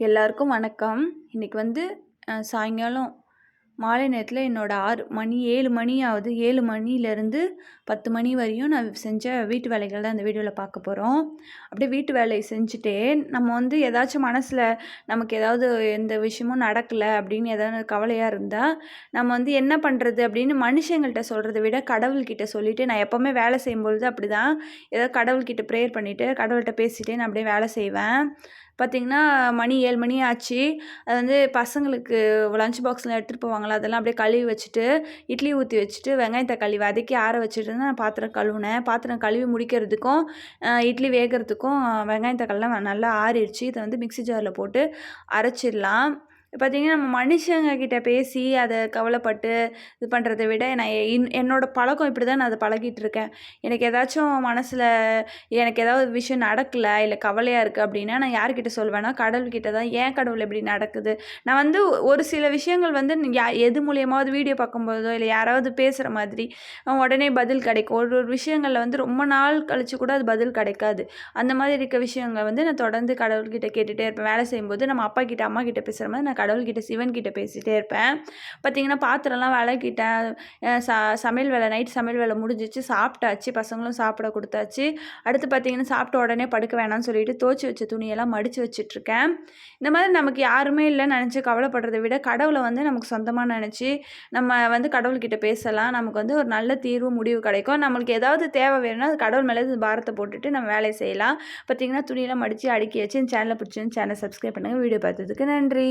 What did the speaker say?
எல்லாருக்கும் வணக்கம். இன்றைக்கி வந்து சாயங்காலம் மாலை நேரத்தில் என்னோடய ஆறு மணி ஏழு மணி ஆகுது ஏழு மணிலேருந்து பத்து மணி வரையும் நான் செஞ்ச வீட்டு வேலைகள் தான் இந்த வீடியோவில் பார்க்க போகிறோம் அப்படியே வீட்டு வேலையை செஞ்சுட்டே நம்ம வந்து ஏதாச்சும் மனசில் நமக்கு ஏதாவது எந்த விஷயமும் நடக்கலை அப்படின்னு ஏதாவது கவலையாக இருந்தால் நம்ம வந்து என்ன பண்ணுறது அப்படின்னு மனுஷங்கள்கிட்ட சொல்கிறத விட கடவுள்கிட்ட சொல்லிவிட்டு நான் எப்போவுமே வேலை செய்யும்பொழுது அப்படி தான் ஏதாவது கடவுள்கிட்ட ப்ரேயர் பண்ணிவிட்டு கடவுள்கிட்ட பேசிகிட்டே நான் அப்படியே வேலை செய்வேன். பார்த்திங்கன்னா மணி ஏழு மணி ஆச்சு. அது வந்து பசங்களுக்கு லஞ்ச் பாக்ஸில் எடுத்துகிட்டு போவாங்களா அதெல்லாம் அப்படியே கழுவி வச்சுட்டு இட்லி ஊற்றி வச்சுட்டு வெங்காயம் தக்காளி வதக்கி ஆற வச்சுட்டு நான் பாத்திரம் கழுவுனேன். பாத்திரம் கழுவி முடிக்கிறதுக்கும் இட்லி வேகிறதுக்கும் வெங்காயம் தக்காளிலாம் நல்லா ஆறிடுச்சு. இதை வந்து மிக்ஸி ஜாரில் போட்டு அரைச்சிடலாம். பார்த்தீங்கன்னா நம்ம மனுஷங்க கிட்ட பேசி அதை கவலைப்பட்டு இது பண்ணுறத விட நான் என் என்னோடய பழக்கம் இப்படி தான் நான் அதை பழகிட்டு இருக்கேன் எனக்கு ஏதாச்சும் மனசில் எனக்கு ஏதாவது விஷயம் நடக்கலை இல்லை கவலையாக இருக்குது அப்படின்னா நான் யார்கிட்ட சொல்வேன்னா கடவுள்கிட்ட தான் ஏன் கடவுள் இப்படி நடக்குது? நான் வந்து ஒரு சில விஷயங்கள் வந்து யா எது மூலியமாவது வீடியோ பார்க்கும்போதோ இல்லை யாராவது பேசுகிற மாதிரி உடனே பதில் கிடைக்கும். ஒரு ஒரு விஷயங்களில் வந்து ரொம்ப நாள் கழித்து கூட அது பதில் கிடைக்காது. அந்த மாதிரி இருக்க விஷயங்கள் வந்து நான் தொடர்ந்து கடவுள்கிட்ட கேட்டுகிட்டே இருப்பேன். வேலை செய்யும்போது நம்ம அப்பா கிட்ட அம்மா கிட்ட பேசுகிற மாதிரி நான் கடவுள்கிட்ட சிவன்கிட்ட பேசிகிட்டே இருப்பேன். பார்த்திங்கன்னா பாத்திரம்லாம் விளக்கிட்டேன். ச சமையல் வேலை நைட் சமையல் வேலை முடிஞ்சிச்சு சாப்பிட்டாச்சு பசங்களும் சாப்பிட கொடுத்தாச்சு. அடுத்து பார்த்திங்கன்னா சாப்பிட்ட உடனே படுக்க வேணாம்னு சொல்லிட்டு தோச்சி வச்ச துணியெல்லாம் மடித்து வச்சிட்ருக்கேன். இந்த மாதிரி நமக்கு யாருமே இல்லைன்னு நினச்சி கவலைப்படுறதை விட கடவுளை வந்து நமக்கு சொந்தமாக நினச்சி நம்ம வந்து கடவுள்கிட்ட பேசலாம். நமக்கு வந்து ஒரு நல்ல தீர்வு முடிவு கிடைக்கும். நம்மளுக்கு ஏதாவது தேவை வேணும்னா அது கடவுள் மேலே பாரத்தை போட்டுட்டு நம்ம வேலையை செய்யலாம். பார்த்திங்கன்னா துணியெல்லாம் மடித்து அடுக்கி வச்சு சேனலை பிடிச்சி சேனலை சப்ஸ்கிரைப் பண்ணுங்கள் வீடியோ பார்த்ததுக்கு நன்றி.